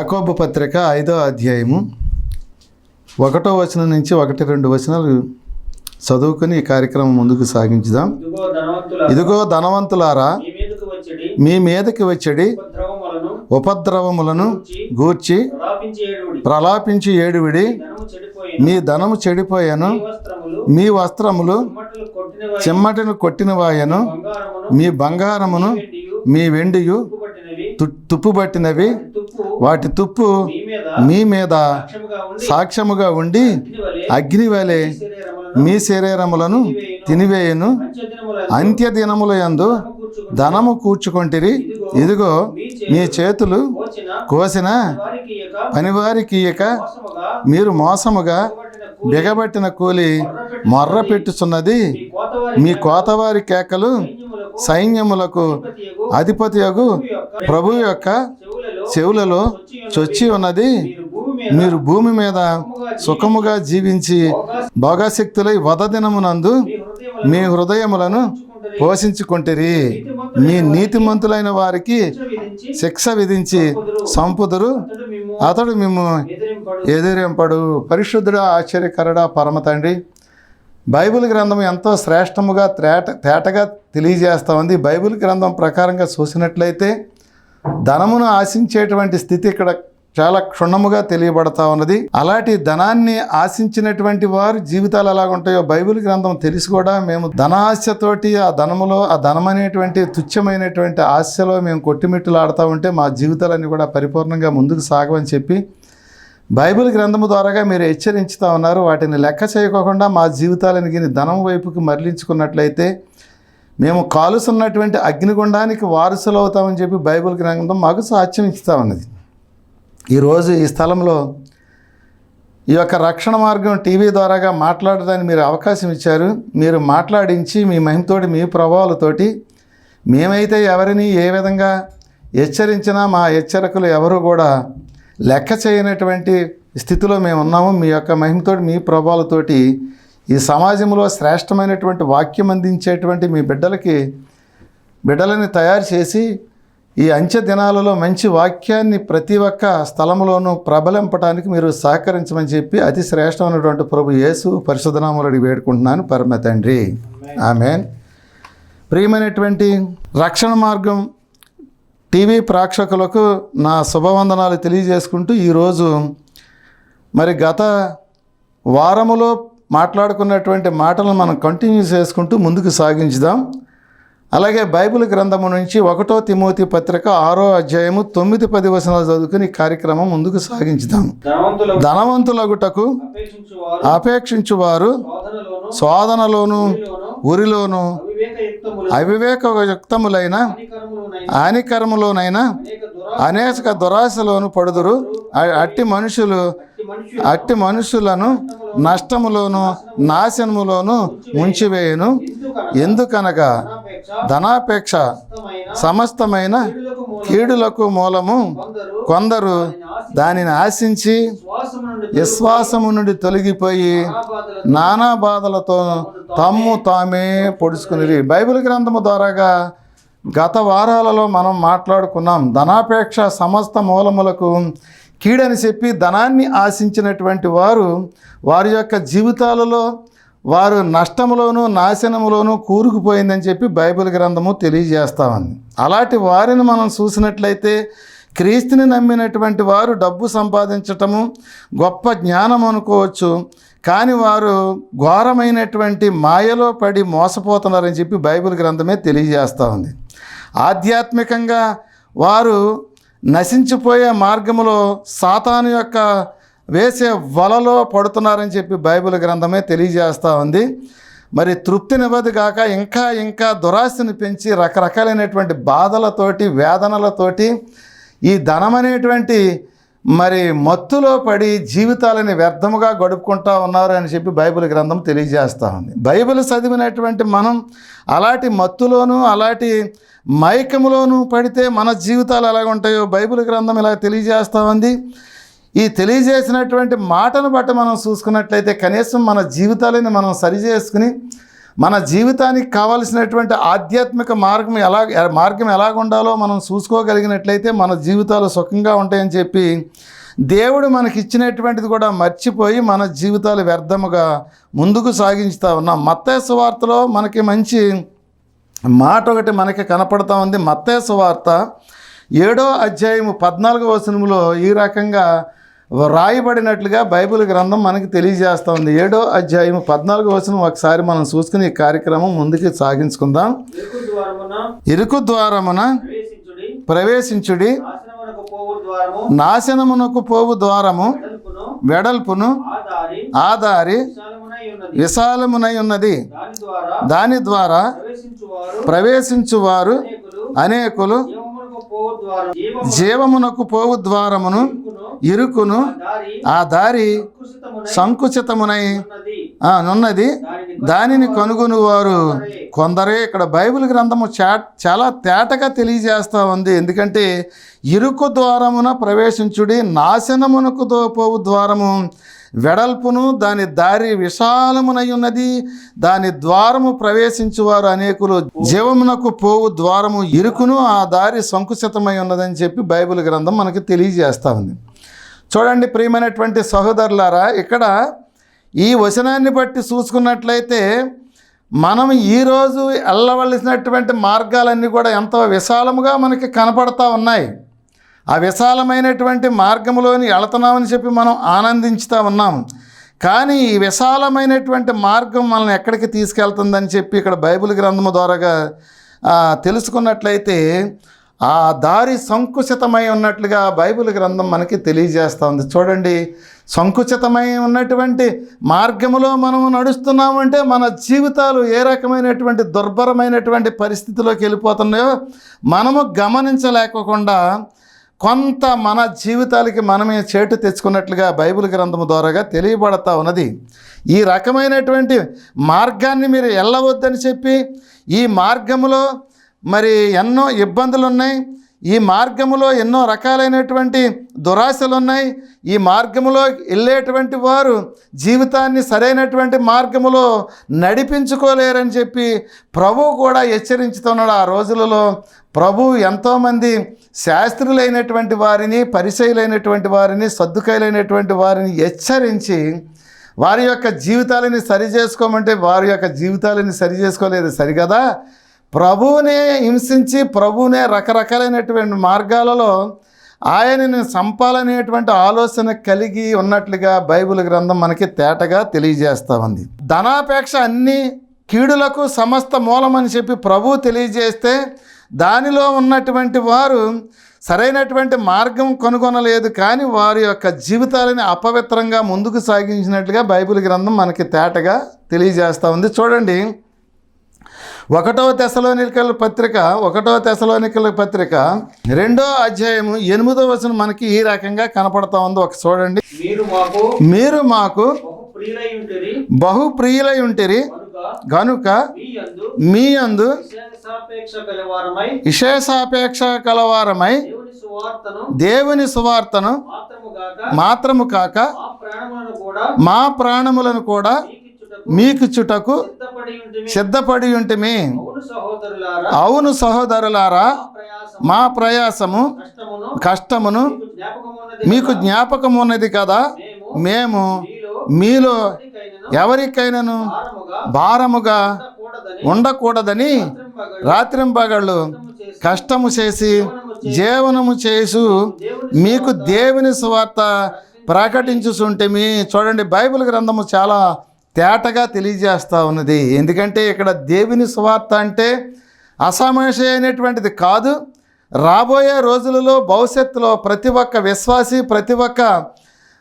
యాకోబు పత్రిక ఐదో అధ్యాయము ఒకటో వచనం నుంచి ఒకటి రెండు వచనాలు చదువుకుని ఈ కార్యక్రమం ముందుకు సాగించుదాం. ఇదిగో ధనవంతుల ఇదిగో ధనవంతులారా మీ మీదకు వచ్చడి ఉపద్రవములను గూర్చి ప్రలాపించి ఏడువిడి. మీ ధనము చెడిపోయాను. మీ వస్త్రములు చెమ్మటిని కొట్టినవాయను. మీ బంగారమును మీ వెండియు తుప్పుబట్టినవి. తుప్పు వాటి తుప్పు మీ మీద సాక్ష్యముగా ఉండి అగ్ని వలె మీ శరీరములను తినివేయును. పంచదినముల అంత్య దినముల యందు ధనము కూర్చుకొంటిరి. ఇదిగో మీ చేతులు కోసిన పనివారికి ఇక మీరు మోసముగా బిగబట్టిన కూలి మొర్ర పెట్టుచున్నది మీ కోతవారి కేకలు సైన్యములకు యొక్క ప్రభు యొక్క చెవులలో చొచ్చి ఉన్నది. మీరు భూమి మీద సుఖముగా జీవించి భోగశక్తులై వద దినమునందు మీ హృదయములను మీ మీ నీతిమంతులైన వారికి శిక్ష విధించి సంపుదురు. అతడు మేము ఎదిరింపడు. పరిశుద్ధుడా ఆశ్చర్యకరుడా పరమ తండ్రి. బైబిల్ గ్రంథం ఎంతో శ్రేష్టముగా తేట తేటగా తెలియజేస్తా ఉంది. బైబిల్ గ్రంథం ప్రకారంగా చూసినట్లయితే ధనమును ఆశించేటువంటి స్థితి ఇక్కడ చాలా క్షుణ్ణముగా తెలియబడతా ఉన్నది. అలాంటి ధనాన్ని ఆశించినటువంటి వారు జీవితాలు ఎలా ఉంటాయో బైబిల్ గ్రంథం తెలిసి కూడా మేము ధనాశతోటి ఆ ధనములో ఆ ధనం అనేటువంటి తుచ్చమైనటువంటి ఆశలో మేము కొట్టిమిట్టులాడుతూ ఉంటే మా జీవితాలన్నీ కూడా పరిపూర్ణంగా ముందుకు సాగమని చెప్పి బైబిల్ గ్రంథము ద్వారాగా మీరు హెచ్చరించుతా ఉన్నారు. వాటిని లెక్క చేయకోకుండా మా జీవితాలను గిని ధనం వైపుకి మరలించుకున్నట్లయితే మేము కాలుస్తున్నటువంటి అగ్నిగుండానికి వారసులు అవుతామని చెప్పి బైబిల్ గ్రంథం మాకు సాక్ష్యం ఇస్తూ ఉన్నది. ఈరోజు ఈ స్థలంలో ఈ యొక్క రక్షణ మార్గం టీవీ ద్వారాగా మాట్లాడడానికి మీరు అవకాశం ఇచ్చారు. మీరు మాట్లాడించి మీ మహిమతోటి మీ ప్రభావాలతోటి మేమైతే ఎవరిని ఏ విధంగా హెచ్చరించినా మా హెచ్చరికలు ఎవరు కూడా లెక్క చేయనటువంటి స్థితిలో మేము ఉన్నాము. మీ యొక్క మహిమతోటి మీ ప్రభావాలతోటి ఈ సమాజంలో శ్రేష్టమైనటువంటి వాక్యం అందించేటువంటి మీ బిడ్డలకి బిడ్డలని తయారు చేసి ఈ అంచె దినాలలో మంచి వాక్యాన్ని ప్రతి ఒక్క స్థలంలోనూ ప్రబలింపడానికి మీరు సహకరించమని చెప్పి అతి శ్రేష్టమైనటువంటి ప్రభు యేసు పరిశుధనాములడి వేడుకుంటున్నాను. పరమ తండ్రి. ఆమెన్. ప్రియమైనటువంటి రక్షణ మార్గం టీవీ ప్రేక్షకులకు నా శుభవందనాలు తెలియజేసుకుంటూ ఈరోజు మరి గత వారములో మాట్లాడుకున్నటువంటి మాటలను మనం కంటిన్యూ చేసుకుంటూ ముందుకు సాగించుదాం. అలాగే బైబిల్ గ్రంథము నుంచి ఒకటో తిమోతి పత్రిక ఆరో అధ్యాయము తొమ్మిది పది వచనాలు చదువుకుని కార్యక్రమం ముందుకు సాగించుదాం. ధనవంతుల ధనవంతులగుటకు అపేక్షించు వారు అపేక్షించు వారు శోధనలోను ఉరిలోను అవివేక యుక్తములు అవివేకయుక్తములైన హానికరములునైన అనేక దురా అనేక దురాశలోను పడుదురు. అట్టి మనుషులు అట్టి మనుషులను నష్టములోను నాశనములోను ముంచివేయను ఎందుకనగా ఎందుకనగా ధనాపేక్ష సమస్తమైన కీడులకు మూలము కొందరు దానిని ఆశించి విశ్వాసము నుండి తొలగిపోయి నానా బాధలతో తమ్ము తామే పొడుచుకునేది బైబిల్ గ్రంథము ద్వారాగా గత వారాలలో మనం మాట్లాడుకున్నాం ధనాపేక్ష సమస్త మూలములకు కీడని చెప్పి ధనాన్ని ఆశించినటువంటి వారు వారి యొక్క జీవితాలలో వారు నష్టంలోనూ నాశనంలోనూ కూరుకుపోయిందని చెప్పి బైబిల్ గ్రంథము తెలియజేస్తామని అలాంటి వారిని మనం చూసినట్లయితే క్రీస్తుని నమ్మినటువంటి వారు డబ్బు సంపాదించటము గొప్ప జ్ఞానం అనుకోవచ్చు కానీ వారు ఘోరమైనటువంటి మాయలో పడి మోసపోతున్నారని చెప్పి బైబిల్ గ్రంథమే తెలియజేస్తూ ఉంది. ఆధ్యాత్మికంగా వారు నశించిపోయే మార్గములో సాతాను యొక్క వేసే వలలో పడుతున్నారని చెప్పి బైబిల్ గ్రంథమే తెలియజేస్తూ ఉంది. మరి తృప్తినివ్వదు కాక ఇంకా ఇంకా దురాశని పెంచి రకరకాలైనటువంటి బాధలతోటి వేదనలతోటి ఈ ధనం అనేటువంటి మరి మత్తులో పడి జీవితాలని వ్యర్థముగా గడుపుకుంటా ఉన్నారు అని చెప్పి బైబిల్ గ్రంథం తెలియజేస్తూ ఉంది. బైబిల్ చదివినటువంటి మనం అలాంటి మత్తులోనూ అలాంటి మైకములోనూ పడితే మన జీవితాలు ఎలాగ ఉంటాయో బైబిల్ గ్రంథం ఇలా తెలియజేస్తూ ఉంది. ఈ తెలియజేసినటువంటి మాటను బట్టి మనం చూసుకున్నట్లయితే కనీసం మన జీవితాలని మనం సరి చేసుకుని మన జీవితానికి కావలసినటువంటి ఆధ్యాత్మిక మార్గం ఎలా మార్గం ఎలాగ ఉండాలో మనం చూసుకోగలిగినట్లయితే మన జీవితాలు సుఖంగా ఉంటాయని చెప్పి దేవుడు మనకి ఇచ్చినటువంటిది కూడా మర్చిపోయి మన జీవితాలు వ్యర్థముగా ముందుకు సాగించుతూ ఉన్నాం. మత్తేసు వార్తలో మనకి మంచి మాట ఒకటి మనకి కనపడతా ఉంది. మత్తేసు వార్త ఏడో అధ్యాయము పద్నాలుగో వచనములో ఈ రకంగా రాయబడినట్లుగా బైబిల్ గ్రంథం మనకి తెలియజేస్తూ ఉంది. ఏడో అధ్యాయము పద్నాలుగో వచనం ఒకసారి మనం చూసుకుని ఈ కార్యక్రమం ముందుకు సాగించుకుందాం. ఇరుకు ద్వారమున ప్రవేశించుడి. నాశనమునకు పోవు ద్వారము. వెడల్పును ఆదారి ఆ దారి విశాలమునై ఉన్నది. దాని ద్వారా ప్రవేశించువారు అనేకులు జీవమునకు పోవు ద్వారమును ఇరుకును ఆ దారి సంకుచితమునై నున్నది. దానిని కనుగొని వారు కొందరే. ఇక్కడ బైబిల్ గ్రంథము చా చాలా తేటగా తెలియజేస్తూ ఉంది. ఎందుకంటే ఇరుకు ద్వారమున ప్రవేశించుడి నాశనమునకు పోవు ద్వారము వెడల్పును దాని దారి విశాలమునై ఉన్నది దాని ద్వారము ప్రవేశించువారు అనేకులు. జీవమునకు పోవు ద్వారము ఇరుకును ఆ దారి సంకుచితమై ఉన్నదని చెప్పి బైబిల్ గ్రంథం మనకి తెలియజేస్తూ ఉంది. చూడండి ప్రియమైనటువంటి సహోదరులారా ఇక్కడ ఈ వచనాన్ని బట్టి చూసుకున్నట్లయితే మనం ఈరోజు వెళ్ళవలసినటువంటి మార్గాలన్నీ కూడా ఎంతో విశాలముగా మనకి కనపడతా ఉన్నాయి. ఆ విశాలమైనటువంటి మార్గంలోని వెళుతున్నామని చెప్పి మనం ఆనందించుతూ ఉన్నాం కానీ ఈ విశాలమైనటువంటి మార్గం మనల్ని ఎక్కడికి తీసుకెళ్తుందని చెప్పి ఇక్కడ బైబిల్ గ్రంథము ద్వారాగా తెలుసుకున్నట్లయితే ఆ దారి సంకుచితమై ఉన్నట్లుగా బైబిల్ గ్రంథం మనకి తెలియజేస్తూ ఉంది. చూడండి సంకుచితమై ఉన్నటువంటి మార్గములో మనము నడుస్తున్నామంటే మన జీవితాలు ఏ రకమైనటువంటి దుర్భరమైనటువంటి పరిస్థితిలోకి వెళ్ళిపోతున్నాయో మనము గమనించలేకుండా కొంత మన జీవితాలకి మనమే చేటు తెచ్చుకున్నట్లుగా బైబిల్ గ్రంథము ద్వారాగా తెలియబడతా ఉన్నది. ఈ రకమైనటువంటి మార్గాన్ని మీరు వెళ్ళవద్దని చెప్పి ఈ మార్గంలో మరి ఎన్నో ఇబ్బందులు ఉన్నాయి ఈ మార్గములో ఎన్నో రకాలైనటువంటి దురాశలు ఉన్నాయి ఈ మార్గములో వెళ్ళేటువంటి వారు జీవితాన్ని సరైనటువంటి మార్గములో నడిపించుకోలేరని చెప్పి ప్రభు కూడా హెచ్చరించుతున్నాడు ఆ రోజులలో. ప్రభు ఎంతోమంది శాస్త్రులైనటువంటి వారిని పరిచయులైనటువంటి వారిని సర్దుకాయలైనటువంటి వారిని హెచ్చరించి వారి యొక్క జీవితాలని సరి చేసుకోమంటే వారి యొక్క జీవితాలని సరి చేసుకోలేదు సరిగదా? ప్రభువునే హింసించి ప్రభువునే రకరకాలైనటువంటి మార్గాలలో ఆయనని చంపాలనేటువంటి ఆలోచన కలిగి ఉన్నట్లుగా బైబిల్ గ్రంథం మనకి తేటగా తెలియజేస్తూ ఉంది. ధనాపేక్ష అన్ని కీడులకు సమస్త మూలమని చెప్పి ప్రభు తెలియజేస్తే దానిలో ఉన్నటువంటి వారు సరైనటువంటి మార్గం కనుగొనలేదు కానీ వారి యొక్క జీవితాలని అపవిత్రంగా ముందుకు సాగించినట్లుగా బైబిల్ గ్రంథం మనకి తేటగా తెలియజేస్తూ ఉంది. చూడండి ఒకటవ తెశలోనికల పత్రిక ఒకటవ తెశలోనికల పత్రిక రెండో అధ్యాయము ఎనిమిదో వచనం మనకి ఈ రకంగా కనపడతా ఉంది. ఒక చూడండి. మీరు మాకు బహు ప్రియులై ఉంటిరి గనుక మీ అందు విశేషాపేక్ష కలవారమై దేవుని సువార్తను మాత్రము కాక మా ప్రాణములను కూడా మీకు చుటకు సిద్ధపడి ఉంటిమి. అవును సహోదరులారా మా ప్రయాసము కష్టమును మీకు జ్ఞాపకం ఉన్నది కదా. మేము మీలో ఎవరికైనను భారముగా ఉండకూడదని రాత్రింపగళ్ళు కష్టము చేసి జీవనము చేసు మీకు దేవుని సువార్త ప్రకటించుచుంటిమి. చూడండి బైబిల్ గ్రంథము చాలా తేటగా తెలియజేస్తూ ఉన్నది. ఎందుకంటే ఇక్కడ దేవుని సువార్త అంటే అసమస్య అయినటువంటిది కాదు. రాబోయే రోజులలో భవిష్యత్తులో ప్రతి ఒక్క విశ్వాసి ప్రతి ఒక్క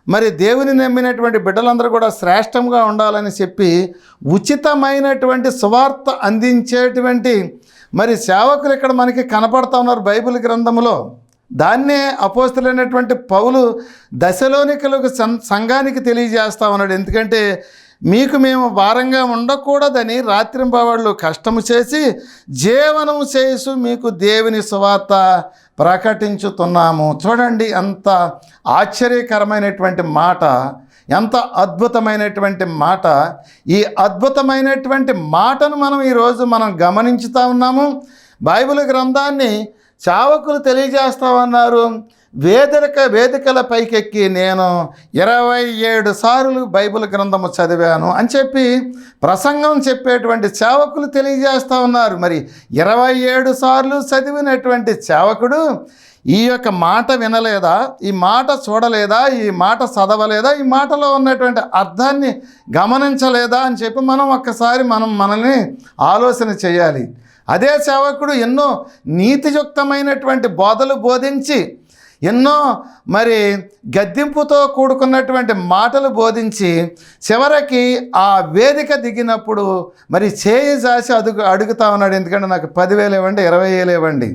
మరి దేవుని నమ్మినటువంటి బిడ్డలందరూ కూడా శ్రేష్టంగా ఉండాలని చెప్పి ఉచితమైనటువంటి సువార్త అందించేటువంటి మరి సేవకులు ఇక్కడ మనకి కనపడతా ఉన్నారు బైబిల్ గ్రంథంలో దాన్నే అపోస్తులైనటువంటి పౌలు దశలోనికలకు సం- సంఘానికి తెలియజేస్తా ఉన్నాడు. ఎందుకంటే మీకు మేము భారంగా ఉండకూడదని రాత్రింబవాళ్ళు కష్టము చేసి జీవనము చేసు మీకు దేవుని సువార్త ప్రకటించుతున్నాము. చూడండి అంత ఆశ్చర్యకరమైనటువంటి మాట ఎంత అద్భుతమైనటువంటి మాట. ఈ అద్భుతమైనటువంటి మాటను మనం ఈరోజు మనం గమనించుతా ఉన్నాము. బైబిల్ గ్రంథాన్ని చావకులు తెలియజేస్తామన్నారు వేదిక వేదికల పైకెక్కి నేను ఇరవై ఏడు సార్లు బైబిల్ గ్రంథము చదివాను అని చెప్పి ప్రసంగం చెప్పేటువంటి సేవకులు తెలియజేస్తూ ఉన్నారు. మరి ఇరవై ఏడు సార్లు చదివినటువంటి సేవకుడు ఈ యొక్క మాట వినలేదా? ఈ మాట చూడలేదా? ఈ మాట చదవలేదా? ఈ మాటలో ఉన్నటువంటి అర్థాన్ని గమనించలేదా? అని చెప్పి మనం ఒక్కసారి మనం మనల్ని ఆలోచన చేయాలి. అదే సేవకుడు ఎన్నో నీతియుక్తమైనటువంటి బోధలు బోధించి ఎన్నో మరి గద్దింపుతో కూడుకున్నటువంటి మాటలు బోధించి చివరికి ఆ వేదిక దిగినప్పుడు మరి చేయి జాసి అడుగు అడుగుతా ఉన్నాడు. ఎందుకంటే నాకు పదివేలు ఇవ్వండి ఇరవై వేలు ఇవ్వండి.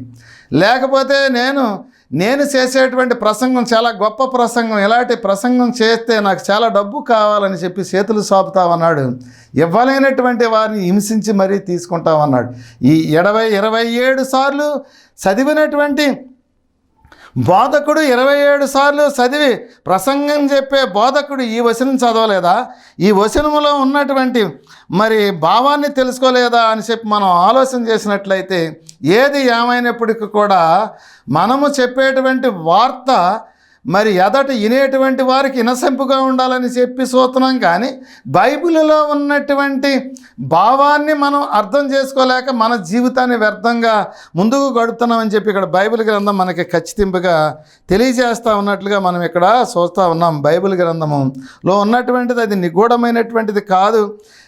లేకపోతే నేను నేను చేసేటువంటి ప్రసంగం చాలా గొప్ప ప్రసంగం. ఇలాంటి ప్రసంగం చేస్తే నాకు చాలా డబ్బు కావాలని చెప్పి చేతులు సాపుతామన్నాడు ఇవ్వలేనటువంటి వారిని హింసించి మరీ తీసుకుంటామన్నాడు ఈ ఇరవై ఇరవై ఏడు సార్లు చదివినటువంటి బోధకుడు ఇరవై ఏడు సార్లు చదివి ప్రసంగం చెప్పే బోధకుడు ఈ వచనం చదవలేదా? ఈ వచనములో ఉన్నటువంటి మరి భావాన్ని తెలుసుకోలేదా అని చెప్పి మనం ఆలోచన చేసినట్లయితే ఏది ఏమైనప్పటికీ కూడా మనము చెప్పేటువంటి వార్త మరి ఎదట వినేటువంటి వారికి ఇనసెంపుగా ఉండాలని చెప్పి సూత్రం కానీ బైబిల్లో ఉన్నటువంటి భావాన్ని మనం అర్థం చేసుకోలేక మన జీవితాన్ని వ్యర్థంగా ముందుకు గడుపుతున్నామని చెప్పి ఇక్కడ బైబిల్ గ్రంథం మనకి ఖచ్చితింపుగా తెలియజేస్తూ ఉన్నట్లుగా మనం ఇక్కడ చూస్తూ ఉన్నాం. బైబిల్ గ్రంథములో ఉన్నటువంటిది అది నిగూఢమైనటువంటిది కాదు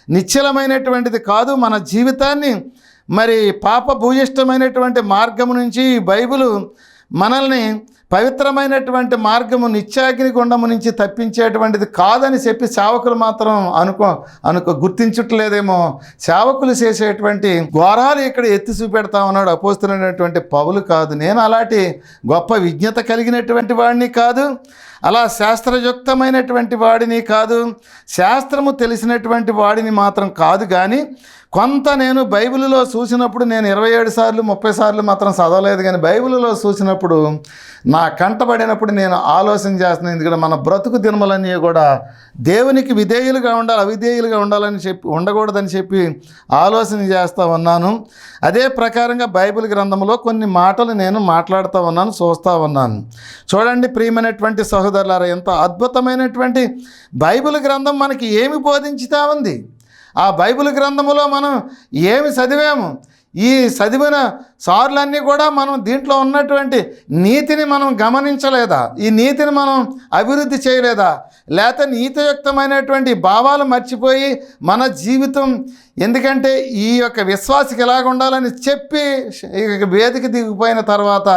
నిశ్చలమైనటువంటిది కాదు. మన జీవితాన్ని మరి పాప భూయిష్టమైనటువంటి మార్గం నుంచి బైబిలు మనల్ని పవిత్రమైనటువంటి మార్గము నిత్యాగ్ని గుండము నుంచి తప్పించేటువంటిది కాదని చెప్పి సేవకులు మాత్రం అనుకో అనుకో గుర్తించట్లేదేమో. సేవకులు చేసేటువంటి ఘోరాలు ఇక్కడ ఎత్తి చూపెడతా ఉన్నాడు అపోస్తున్నటువంటి పౌలు కాదు. నేను అలాంటి గొప్ప విజ్ఞత కలిగినటువంటి వాడిని కాదు. అలా శాస్త్రయుక్తమైనటువంటి వాడిని కాదు శాస్త్రము తెలిసినటువంటి వాడిని మాత్రం కాదు కానీ కొంత నేను బైబిల్లో చూసినప్పుడు నేను ఇరవై ఏడు సార్లు ముప్పై సార్లు మాత్రం చదవలేదు కానీ బైబిల్లో చూసినప్పుడు నా కంటపడినప్పుడు నేను ఆలోచన చేస్తున్నాను. ఎందుకంటే మన బ్రతుకు దినములన్నీ కూడా దేవునికి విధేయులుగా ఉండాలి అవిధేయులుగా ఉండాలని చెప్పి ఉండకూడదని చెప్పి ఆలోచన చేస్తూ ఉన్నాను. అదే ప్రకారంగా బైబిల్ గ్రంథంలో కొన్ని మాటలు నేను మాట్లాడుతూ ఉన్నాను చూస్తూ ఉన్నాను. చూడండి ప్రియమైనటువంటి సహోదరులారా ఎంత అద్భుతమైనటువంటి బైబిల్ గ్రంథం మనకి ఏమి బోధించుతా ఉంది? ఆ బైబిల్ గ్రంథములో మనం ఏమి చదివాము? ఈ చదివిన సార్లన్నీ కూడా మనం దీంట్లో ఉన్నటువంటి నీతిని మనం గమనించలేదా? ఈ నీతిని మనం అభివృద్ధి చేయలేదా? లేక నీతియుక్తమైనటువంటి భావాలు మర్చిపోయి మన జీవితం ఎందుకంటే ఈ యొక్క విశ్వాసకి ఎలాగ ఉండాలని చెప్పి వేదిక దిగిపోయిన తర్వాత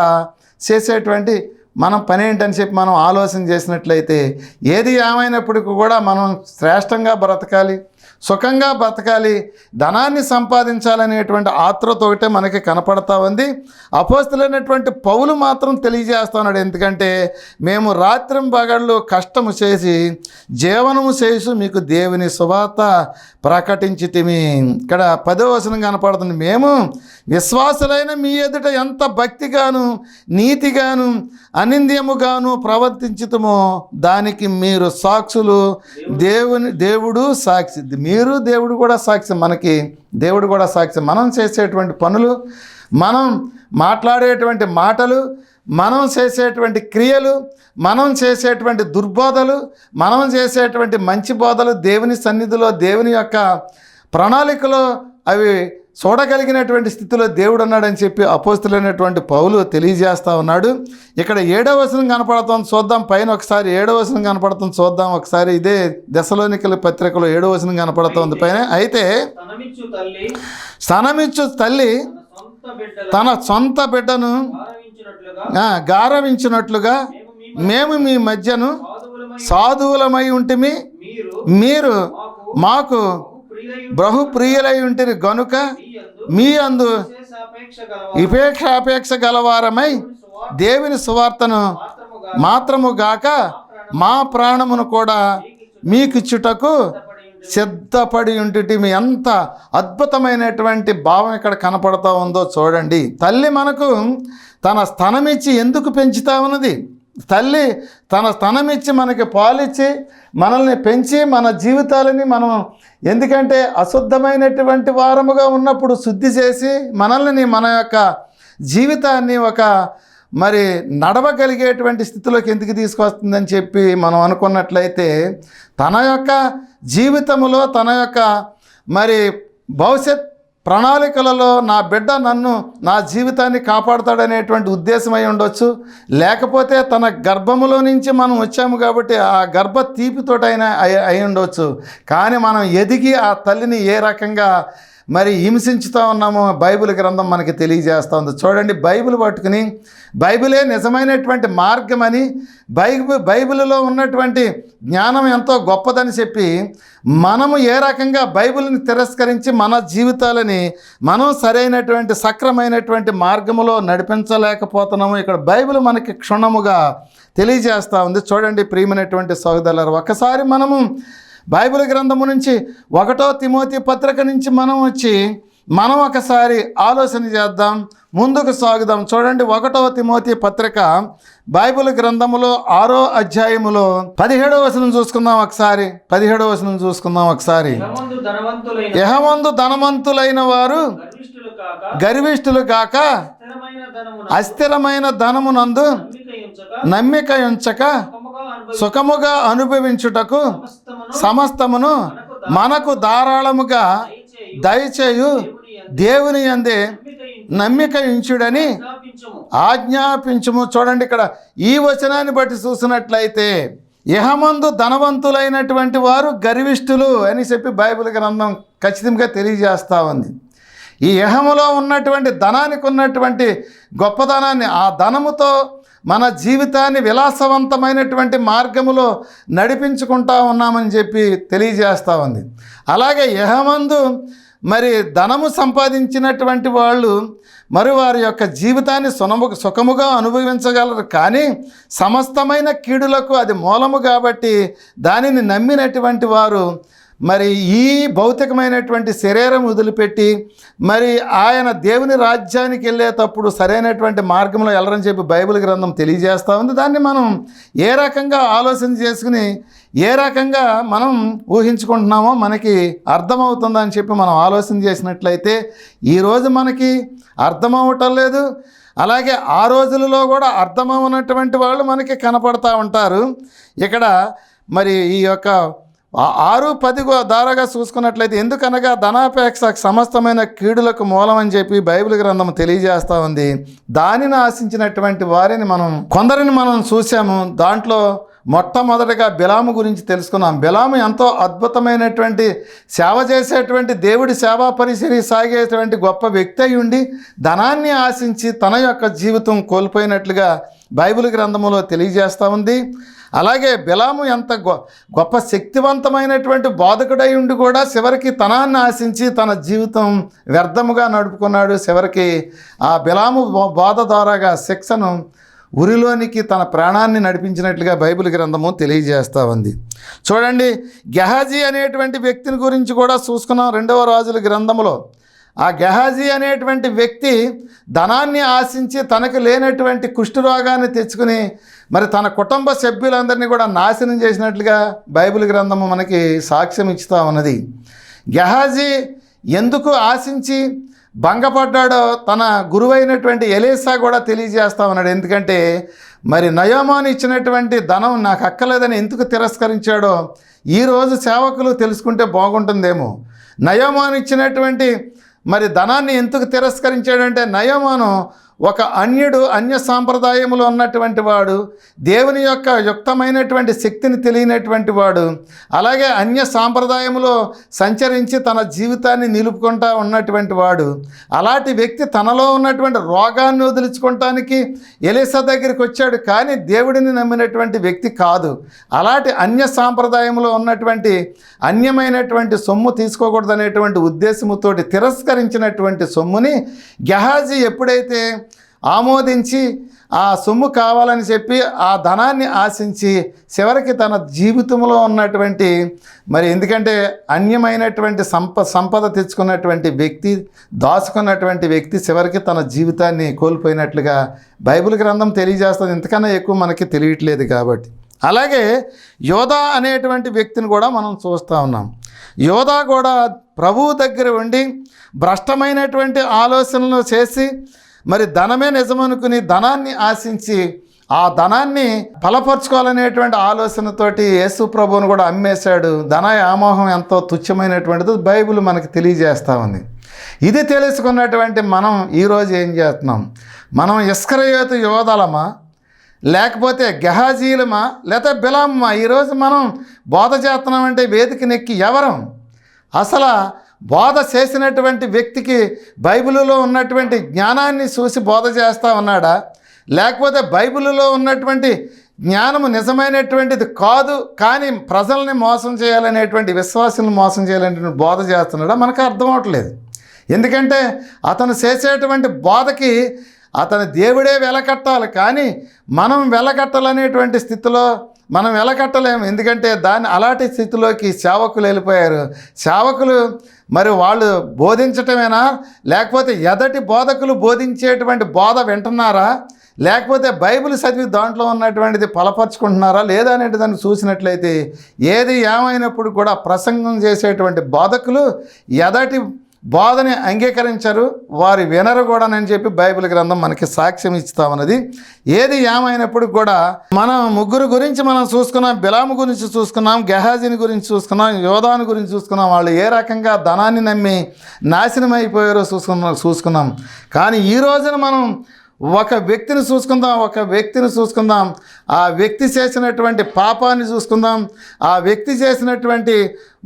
చేసేటువంటి మనం పని ఏంటని చెప్పి మనం ఆలోచన చేసినట్లయితే ఏది ఏమైనప్పటికీ కూడా మనం శ్రేష్టంగా బ్రతకాలి. సుఖంగా బతకాలి ధనాన్ని సంపాదించాలనేటువంటి ఆత్రత ఒకటే మనకి కనపడతా ఉంది. అపోస్తులైనటువంటి పౌలు మాత్రం తెలియజేస్తున్నాడు. ఎందుకంటే మేము రాత్రి పగళ్ళు కష్టము చేసి జీవనము చేసి మీకు దేవుని సువార్త ప్రకటించితిమి. ఇక్కడ పదో వచనం కనపడుతుంది. మేము విశ్వాసులైన మీ ఎదుట ఎంత భక్తిగాను నీతిగాను అనింద్యముగాను ప్రవర్తించుతమో దానికి మీరు సాక్షులు. దేవుని దేవుడు సాక్షి మీరు దేవుడు కూడా సాక్షి మనకి దేవుడు కూడా సాక్షి. మనం చేసేటువంటి పనులు మనం మాట్లాడేటువంటి మాటలు మనం చేసేటువంటి క్రియలు మనం చేసేటువంటి దుర్బోధలు మనం చేసేటువంటి మంచి బోధలు దేవుని సన్నిధిలో దేవుని యొక్క ప్రణాళికలో అవి చూడగలిగినటువంటి స్థితిలో దేవుడు ఉన్నాడని చెప్పి అపోస్తులైనటువంటి పౌలు తెలియజేస్తా ఉన్నాడు. ఇక్కడ ఏడవ వచనం కనపడుతుంది చూద్దాం. పైన ఒకసారి ఏడవ వచనం కనపడుతుంది చూద్దాం. ఒకసారి ఇదే దశలోనికల పత్రికలో ఏడవ వచనం కనపడుతుంది పైన. అయితే స్థనమిచ్చు తల్లి తన సొంత బిడ్డను గారవించినట్లుగా మేము మీ మధ్యను సాధువులమై ఉంటిమి. మీరు మాకు బహు ప్రియులై ఉంటిరి గనుక మీ అందు విశేషాపేక్ష విపేక్షాపేక్ష గలవారమై దేవుని సువార్తను మాత్రము గాక మా ప్రాణమును కూడా మీకిచ్చుటకు సిద్ధపడి ఉండి సిద్ధపడి మీ ఎంత అద్భుతమైనటువంటి భావం ఇక్కడ కనపడతా ఉందో చూడండి. తల్లి మనకు తన స్థనమిచ్చి ఎందుకు పెంచుతా ఉన్నది? తల్లి తన స్థనమిచ్చి మనకి పాలిచ్చి మనల్ని పెంచి మన జీవితాలని మనం ఎందుకంటే అశుద్ధమైనటువంటి వారముగా ఉన్నప్పుడు శుద్ధి చేసి మనల్ని మన యొక్క జీవితాన్ని ఒక మరి నడవగలిగేటువంటి స్థితిలోకి ఎందుకు తీసుకొస్తుందని చెప్పి మనం అనుకున్నట్లయితే తన యొక్క జీవితంలో తన యొక్క మరి భవిష్యత్ ప్రణాళికలలో నా బిడ్డ నన్ను నా జీవితాన్ని కాపాడుతాడనేటువంటి ఉద్దేశం అయి ఉండొచ్చు. లేకపోతే తన గర్భములో నుంచి మనం వచ్చాము కాబట్టి ఆ గర్భ తీపితోటైనా అయి అయి ఉండొచ్చు. కానీ మనం ఎదిగి ఆ తల్లిని ఏ రకంగా మరి హింసించుతూ ఉన్నాము బైబిల్ గ్రంథం మనకి తెలియజేస్తూ ఉంది. చూడండి బైబిల్ పట్టుకుని బైబిలే నిజమైనటువంటి మార్గమని బైబిల్ బైబిల్లో ఉన్నటువంటి జ్ఞానం ఎంతో గొప్పదని చెప్పి మనము ఏ రకంగా బైబిల్ని తిరస్కరించి మన జీవితాలని మనం సరైనటువంటి సక్రమైనటువంటి మార్గములో నడిపించలేకపోతున్నాము ఇక్కడ బైబిల్ మనకి క్షుణ్ణముగా తెలియజేస్తూ ఉంది. చూడండి ప్రియమైనటువంటి సోదరులారు ఒకసారి మనము బైబిల్ గ్రంథము నుంచి ఒకటో తిమోతి పత్రిక నుంచి మనం వచ్చి మనం ఒకసారి ఆలోచన చేద్దాం ముందుకు సాగుదాం. చూడండి ఒకటవ తిమోతి పత్రిక బైబిల్ గ్రంథములో ఆరో అధ్యాయములో పదిహేడవ వచనం చూసుకుందాం ఒకసారి పదిహేడవ వచనం చూసుకుందాం ఒకసారి. యహమందు ధనవంతులైన వారు గర్విష్ఠులు కాక అస్థిరమైన ధనమునందు నమ్మిక ఉంచక సుఖముగా అనుభవి సుఖముగా అనుభవించుటకు సమస్తమును మనకు ధారాళముగా దయచేయు. దేవుని అందే నమ్మిక ఇంచుడని జ్ఞాపించుము ఆజ్ఞాపించుము. చూడండి ఇక్కడ ఈ వచనాన్ని బట్టి చూసినట్లయితే ఇహమందు ధనవంతులైనటువంటి వారు గర్విష్ఠులు అని చెప్పి బైబిల్ గ్రంథం ఖచ్చితంగా తెలియజేస్తూ ఉంది. ఈ ఇహములో ఉన్నటువంటి ధనానికి ఉన్నటువంటి గొప్పదనాన్ని ఆ ధనముతో మన జీవితాన్ని విలాసవంతమైనటువంటి మార్గములో నడిపించుకుంటా ఉన్నామని చెప్పి తెలియజేస్తూ ఉంది. అలాగే యహమందు మరి ధనము సంపాదించినటువంటి వాళ్ళు మరి వారి యొక్క జీవితాన్ని సునము సుఖముగా అనుభవించగలరు. కానీ సమస్తమైన కీడులకు అది మూలము కాబట్టి దానిని నమ్మినటువంటి వారు మరి ఈ భౌతికమైనటువంటి శరీరం వదిలిపెట్టి మరి ఆయన దేవుని రాజ్యానికి వెళ్ళేటప్పుడు సరైనటువంటి మార్గంలో వెళ్ళరని చెప్పి బైబిల్ గ్రంథం తెలియజేస్తూ ఉంది. దాన్ని మనం ఏ రకంగా ఆలోచన చేసుకుని ఏ రకంగా మనం ఊహించుకుంటున్నామో మనకి అర్థమవుతుందని చెప్పి మనం ఆలోచన చేసినట్లయితే ఈరోజు మనకి అర్థమవటం లేదు. అలాగే ఆ రోజులలో కూడా అర్థమవునటువంటి వాళ్ళు మనకి కనపడతా ఉంటారు. ఇక్కడ మరి ఈ యొక్క ఆరు పదిగో ధారగా దారాగా చూసుకున్నట్లయితే ఎందుకనగా ధనాపేక్ష సమస్తమైన కీడులకు మూలం అని చెప్పి బైబిల్ గ్రంథం తెలియజేస్తూ ఉంది. దానిని ఆశించినటువంటి వారిని మనం కొందరిని మనం చూసాము దాంట్లో మొట్టమొదటిగా బిలాము గురించి తెలుసుకున్నాం. బిలాము ఎంతో అద్భుతమైనటువంటి సేవ చేసేటువంటి దేవుడి సేవా పరిశీలి సాగేటువంటి గొప్ప వ్యక్తి అయి ఉండి ధనాన్ని ఆశించి తన యొక్క జీవితం కోల్పోయినట్లుగా బైబిల్ గ్రంథములో తెలియజేస్తూ ఉంది. అలాగే బిలాము ఎంత గొ గొప్ప శక్తివంతమైనటువంటి బోధకుడై ఉండి కూడా చివరికి తనాన్ని ఆశించి తన జీవితం వ్యర్థముగా నడుపుకున్నాడు. చివరికి ఆ బిలాము బోధ ద్వారాగా శిక్షను ఉరిలోనికి తన ప్రాణాన్ని నడిపించినట్లుగా బైబిల్ గ్రంథము తెలియజేస్తూ ఉంది. చూడండి గెహాజీ అనేటువంటి వ్యక్తిని గురించి కూడా చూసుకున్నాం రెండవ రాజుల గ్రంథములో. ఆ గెహాజీ అనేటువంటి వ్యక్తి ధనాన్ని ఆశించి తనకు లేనటువంటి కుష్ఠరోగాన్ని తెచ్చుకుని మరి తన కుటుంబ సభ్యులందరినీ కూడా నాశనం చేసినట్లుగా బైబిల్ గ్రంథము మనకి సాక్ష్యం ఇచ్చుతా ఉన్నది. గెహాజీ ఎందుకు ఆశించి భంగపడ్డాడో తన గురువైనటువంటి ఎలేసా కూడా తెలియజేస్తా ఉన్నాడు. ఎందుకంటే మరి నయోమాను ఇచ్చినటువంటి ధనం నాకు అక్కలేదని ఎందుకు తిరస్కరించాడో ఈరోజు సేవకులు తెలుసుకుంటే బాగుంటుందేమో. నయోమాను ఇచ్చినటువంటి మరి ధనాన్ని ఎందుకు తిరస్కరించాడంటే నయోమాను ఒక అన్యుడు అన్య సాంప్రదాయంలో ఉన్నటువంటి వాడు దేవుని యొక్క యుక్తమైనటువంటి శక్తిని తెలియనటువంటి వాడు అలాగే అన్య సాంప్రదాయంలో సంచరించి తన జీవితాన్ని నిలుపుకుంటా ఉన్నటువంటి వాడు అలాంటి వ్యక్తి తనలో ఉన్నటువంటి రోగాన్ని వదిలించుకోవటానికి ఎలిసా దగ్గరికి వచ్చాడు కానీ దేవుడిని నమ్మినటువంటి వ్యక్తి కాదు. అలాంటి అన్య సాంప్రదాయంలో ఉన్నటువంటి అన్యమైనటువంటి సొమ్ము తీసుకోకూడదనేటువంటి ఉద్దేశముతోటి తిరస్కరించినటువంటి సొమ్ముని గెహాజీ ఎప్పుడైతే ఆమోదించి ఆ సొమ్ము కావాలని చెప్పి ఆ ధనాన్ని ఆశించి చివరికి తన జీవితంలో ఉన్నటువంటి మరి ఎందుకంటే అన్యమైనటువంటి సంప సంపద తెచ్చుకున్నటువంటి వ్యక్తి దాచుకున్నటువంటి వ్యక్తి చివరికి తన జీవితాన్ని కోల్పోయినట్లుగా బైబిల్ గ్రంథం తెలియజేస్తుంది. ఇంతకన్నా ఎక్కువ మనకి తెలియట్లేదు కాబట్టి. అలాగే యోధా అనేటువంటి వ్యక్తిని కూడా మనం చూస్తూ ఉన్నాం. యోధా కూడా ప్రభువు దగ్గర ఉండి భ్రష్టమైనటువంటి ఆలోచనలు చేసి మరి ధనమే నిజమనుకుని ధనాన్ని ఆశించి ఆ ధనాన్ని బలపరుచుకోవాలనేటువంటి ఆలోచనతోటి యేసు ప్రభువును కూడా అమ్మేశాడు. ధన వ్యామోహం ఎంతో తుచ్చమైనటువంటిది బైబిల్ మనకు తెలియజేస్తూ ఉంది. ఇది తెలుసుకున్నటువంటి మనం ఈరోజు ఏం చేస్తున్నాం? మనం ఇస్కరయోతు యోధలమా? లేకపోతే గెహాజీలమా? లేకపోతే బిలామ్మా? ఈరోజు మనం బోధ చేస్తున్నామంటే వేదిక నెక్కి ఎవరం? అసలు బోధ చేసినటువంటి వ్యక్తికి బైబిలులో ఉన్నటువంటి జ్ఞానాన్ని చూసి బోధ చేస్తా ఉన్నాడా? లేకపోతే బైబిలులో ఉన్నటువంటి జ్ఞానము నిజమైనటువంటిది కాదు కానీ ప్రజల్ని మోసం చేయాలనేటువంటి విశ్వాసులను మోసం చేయాలనేటువంటి బోధ చేస్తున్నాడా? మనకు అర్థం అవట్లేదు. ఎందుకంటే అతను చేసేటువంటి బోధకి అతని దేవుడే వెలకట్టాలి కానీ మనం వెలకట్టాలనేటువంటి స్థితిలో మనం ఎలా కట్టలేము? ఎందుకంటే దాన్ని అలాంటి స్థితిలోకి సేవకులు వెళ్ళిపోయారు. సేవకులు మరి వాళ్ళు బోధించటమేనా? లేకపోతే ఎదటి బోధకులు బోధించేటువంటి బోధ వింటున్నారా? లేకపోతే బైబిల్ చదివి దాంట్లో ఉన్నటువంటిది పలపరుచుకుంటున్నారా లేదా అనేది దాన్ని చూసినట్లయితే ఏది ఏమైనప్పుడు కూడా ప్రసంగం చేసేటువంటి బోధకులు ఎదటి బోధని అంగీకరించరు వారి వినరు కూడా అని చెప్పి బైబిల్ గ్రంథం మనకి సాక్ష్యం ఇస్తామన్నది. ఏది ఏమైనప్పుడు కూడా మనం ముగ్గురు గురించి మనం చూసుకున్నాం బిలాము గురించి చూసుకున్నాం గెహాజీని గురించి చూసుకున్నాం యోధాని గురించి చూసుకున్నాం వాళ్ళు ఏ రకంగా ధనాన్ని నమ్మి నాశనం అయిపోయారో చూసుకున్నాం చూసుకున్నాం. కానీ ఈ రోజున మనం ఒక వ్యక్తిని చూసుకుందాం ఒక వ్యక్తిని చూసుకుందాం. ఆ వ్యక్తి చేసినటువంటి పాపాన్ని చూసుకుందాం. ఆ వ్యక్తి చేసినటువంటి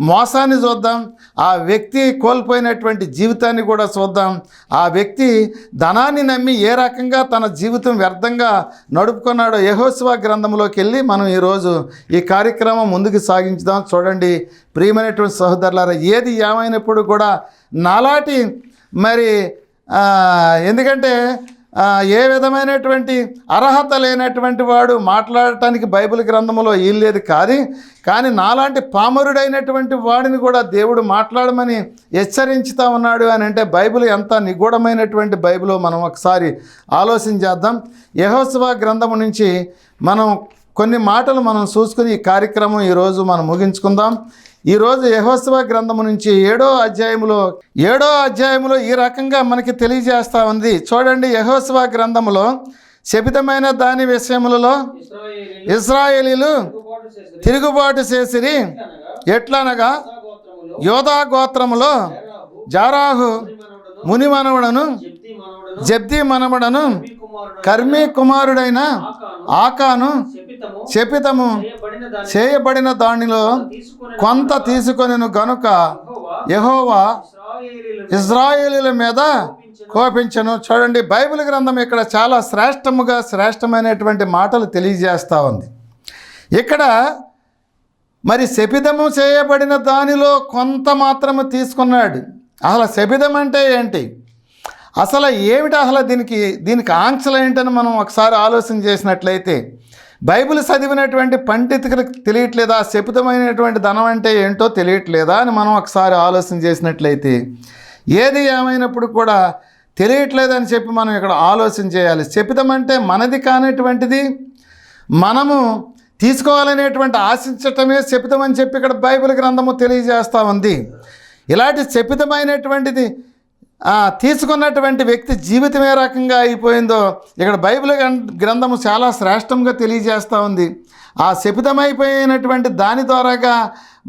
మోసాన్ని చూద్దాం. ఆ వ్యక్తి కోల్పోయినటువంటి జీవితాన్ని కూడా చూద్దాం. ఆ వ్యక్తి ధనాన్ని నమ్మి ఏ రకంగా తన జీవితం వ్యర్థంగా నడుపుకున్నాడో యహోస్వ గ్రంథంలోకి వెళ్ళి మనం ఈరోజు ఈ కార్యక్రమం ముందుకు సాగించుదాం. చూడండి ప్రియమైనటువంటి సహోదరులారా ఏది ఏమైనప్పుడు కూడా నాలాటి మరి ఎందుకంటే ఏ విధమైనటువంటి అర్హత లేనటువంటి వాడు మాట్లాడటానికి బైబిల్ గ్రంథంలో లేదు కాదు కానీ నాలాంటి పామరుడైనటువంటి వాడిని కూడా దేవుడు మాట్లాడమని హెచ్చరించుతా ఉన్నాడు అని అంటే బైబిల్ ఎంత నిగూఢమైనటువంటి బైబిల్ మనం ఒకసారి ఆలోచన చేద్దాం. యహోత్సవ గ్రంథము నుంచి మనం కొన్ని మాటలు మనం చూసుకుని ఈ కార్యక్రమం ఈరోజు మనం ముగించుకుందాం. ఈరోజు యహోత్సవ గ్రంథము నుంచి ఏడో అధ్యాయములో ఏడో అధ్యాయములో ఈ రకంగా మనకి తెలియజేస్తూ ఉంది చూడండి యహోత్సవ గ్రంథములో శపితమైన దాని విషయములలో ఇస్రాయేలీలు తిరుగుబాటు చేసిరి. అనగా ఎట్లనగా యోధా గోత్రములో జారాహు ముని మనవడను జబ్ది జబ్ది మనవడను కర్మీ కుమారుడు కర్మీ కుమారుడైన ఆకాను, శపితము శపితము చేయబడిన దానిలో కొంత తీసుకొనిను గనుక యెహోవా ఇజ్రాయేలీల మీద కోపించను. చూడండి బైబిల్ గ్రంథం ఇక్కడ చాలా శ్రేష్టముగా శ్రేష్టమైనటువంటి మాటలు తెలియజేస్తూ ఉంది. ఇక్కడ మరి శపిదము చేయబడిన దానిలో కొంత మాత్రము తీసుకున్నాడు. అసలు శపిదం అంటే ఏంటి? అసలు ఏమిటి అసలు దీనికి దీనికి ఆంక్షలు ఏంటని మనం ఒకసారి ఆలోచన చేసినట్లయితే బైబిల్ చదివినటువంటి పండితులకు తెలియట్లేదా? శపితమైనటువంటి ధనం అంటే ఏంటో తెలియట్లేదా అని మనం ఒకసారి ఆలోచన చేసినట్లయితే ఏది ఏమైనప్పుడు కూడా తెలియట్లేదని చెప్పి మనం ఇక్కడ ఆలోచన చేయాలి. శపితం అంటే మనది కానటువంటిది మనము తీసుకోవాలనేటువంటి ఆశించటమే శపితం అని చెప్పి ఇక్కడ బైబిల్ గ్రంథము తెలియజేస్తూ ఉంది. ఇలాంటి శపితమైనటువంటిది తీసుకున్నటువంటి వ్యక్తి జీవితం ఏ రకంగా అయిపోయిందో ఇక్కడ బైబిల్ గ్రంథము చాలా శ్రేష్టంగా తెలియజేస్తూ ఉంది. ఆ శపితమైపోయినటువంటి దాని ద్వారాగా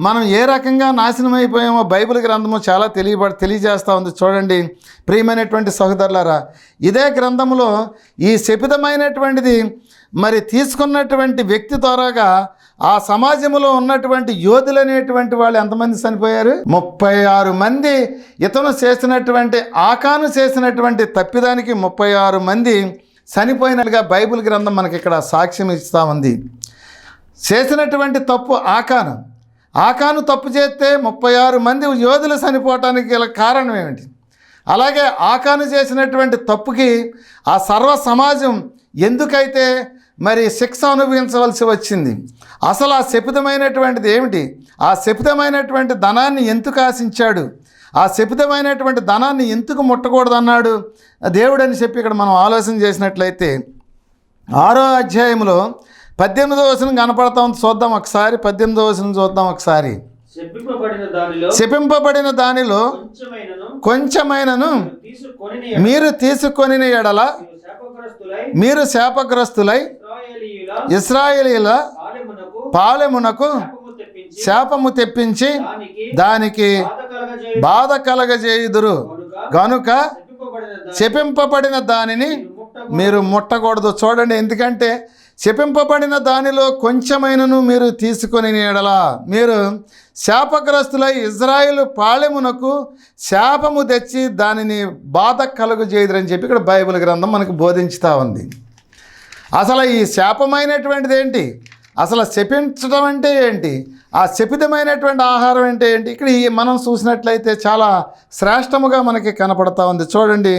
మనం ఏ రకంగా నాశనం అయిపోయామో బైబిల్ గ్రంథము చాలా తెలియ తెలియజేస్తూ ఉంది. చూడండి ప్రియమైనటువంటి సహోదరులారా ఇదే గ్రంథములో ఈ శపితమైనటువంటిది మరి తీసుకున్నటువంటి వ్యక్తి ద్వారాగా ఆ సమాజంలో ఉన్నటువంటి యోధులు అనేటువంటి వాళ్ళు ఎంతమంది చనిపోయారు? ముప్పై ఆరు మంది. ఇతను చేసినటువంటి ఆకాను చేసినటువంటి తప్పిదానికి ముప్పై ఆరు మంది చనిపోయినట్టుగా బైబిల్ గ్రంథం మనకి ఇక్కడ సాక్ష్యం ఇస్తూ ఉంది. చేసినటువంటి తప్పు ఆకాను. ఆకాను తప్పు చేస్తే ముప్పై ఆరు మంది యోధులు చనిపోవటానికి గల కారణం ఏమిటి? అలాగే ఆకాను చేసినటువంటి తప్పుకి ఆ సర్వ సమాజం ఎందుకైతే మరి శిక్ష అనుభవించవలసి వచ్చింది. అసలు ఆ శపితమైనటువంటిది ఏమిటి? ఆ శపితమైనటువంటి ధనాన్ని ఎందుకు ఆశించాడు? ఆ శపితమైనటువంటి ధనాన్ని ఎందుకు ముట్టకూడదు అన్నాడు దేవుడు అని చెప్పి ఇక్కడ మనం ఆలోచన చేసినట్లయితే ఆరో అధ్యాయంలో పద్దెనిమిదో వచనం కనపడతా చూద్దాం ఒకసారి. పద్దెనిమిదో వచనం చూద్దాం ఒకసారి. శపింపబడిన దానిలో కొంచెమైనను మీరు తీసుకొని ఎడల మీరు శాపగ్రస్తులై ఇస్రాయేలీల పాలెమునకు పాలెమునకు శాపము తెప్పించి దానికి బాధ కలగజేయ బాధ కలగజేయుదురు. గనుక చెప్పింపబడిన దానిని మీరు ముట్టకూడదు. చూడండి ఎందుకంటే శపింపబడిన దానిలో కొంచెమైనను మీరు తీసుకొని నీడలా. మీరు శాపగ్రస్తులై ఇజ్రాయిల్ పాళెమునకు శాపము తెచ్చి దానిని బాధ కలుగు చేయదురని చెప్పి ఇక్కడ బైబిల్ గ్రంథం మనకు బోధించుతా ఉంది. అసలు ఈ శాపమైనటువంటిది ఏంటి? అసలు శపించడం అంటే ఏంటి? ఆ శపితమైనటువంటి ఆహారం అంటే ఏంటి? ఇక్కడ ఈ మనం చూసినట్లయితే చాలా శ్రేష్టముగా మనకి కనపడతా ఉంది. చూడండి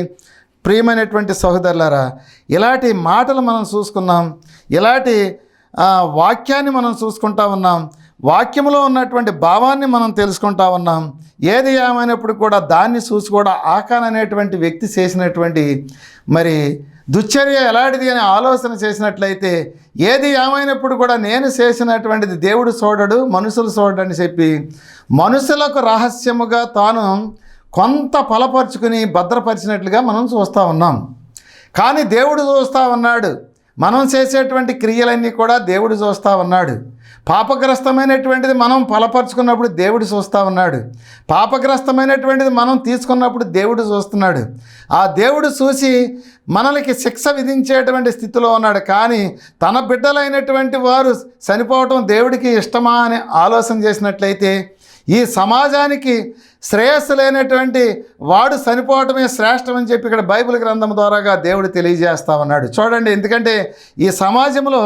ప్రియమైనటువంటి సహోదరులారా ఇలాంటి మాటలు మనం చూసుకున్నాం ఇలాంటి వాక్యాన్ని మనం చూసుకుంటా ఉన్నాం వాక్యంలో ఉన్నటువంటి భావాన్ని మనం తెలుసుకుంటా ఉన్నాం ఏది ఏమైనప్పుడు కూడా దాన్ని చూసి కూడా ఆకాన్ అనేటువంటి వ్యక్తి చేసినటువంటి మరి దుశ్చర్య ఎలాంటిది అని ఆలోచన చేసినట్లయితే ఏది ఏమైనప్పుడు కూడా నేను చేసినటువంటిది దేవుడు చూడడు మనుషులు చూడడని చెప్పి మనుషులకు రహస్యముగా తాను కొంత ఫలపరుచుకుని భద్రపరిచినట్లుగా మనం చూస్తూ ఉన్నాం. కానీ దేవుడు చూస్తూ ఉన్నాడు. మనం చేసేటువంటి క్రియలన్నీ కూడా దేవుడు చూస్తూ ఉన్నాడు. పాపగ్రస్తమైనటువంటిది మనం ఫలపరుచుకున్నప్పుడు దేవుడు చూస్తూ ఉన్నాడు. పాపగ్రస్తమైనటువంటిది మనం తీసుకున్నప్పుడు దేవుడు చూస్తున్నాడు. ఆ దేవుడు చూసి మనలకి శిక్ష విధించేటువంటి స్థితిలో ఉన్నాడు. కానీ తన బిడ్డలైనటువంటి వారు చనిపోవటం దేవుడికి ఇష్టమా అని ఆలోచన చేసినట్లయితే ఈ సమాజానికి శ్రేయస్సు లేనటువంటి వాడు చనిపోవటమే శ్రేష్టమని చెప్పి ఇక్కడ బైబిల్ గ్రంథం ద్వారాగా దేవుడు తెలియజేస్తా ఉన్నాడు. చూడండి ఎందుకంటే ఈ సమాజంలో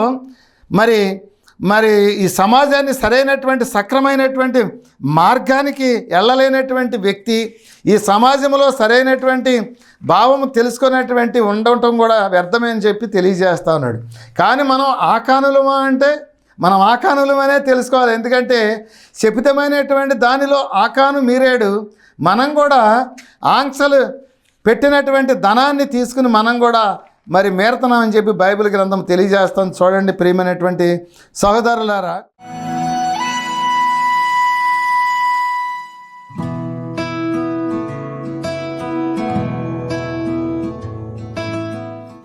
మరి మరి ఈ సమాజాన్ని సరైనటువంటి సక్రమైనటువంటి మార్గానికి వెళ్ళలేనటువంటి వ్యక్తి ఈ సమాజంలో సరైనటువంటి భావం తెలుసుకునేటువంటి ఉండటం కూడా వ్యర్థమే అని చెప్పి తెలియజేస్తా ఉన్నాడు. కానీ మనం ఆకానులమా అంటే మనం ఆకానులమనే తెలుసుకోవాలి. ఎందుకంటే శపితమైనటువంటి దానిలో ఆకాను మీరేడు. మనం కూడా ఆంక్షలు పెట్టినటువంటి ధనాన్ని తీసుకుని మనం కూడా మరి మేరతనం అని చెప్పి బైబిల్ గ్రంథం తెలియజేస్తాం. చూడండి ప్రియమైనటువంటి సహోదరులారా.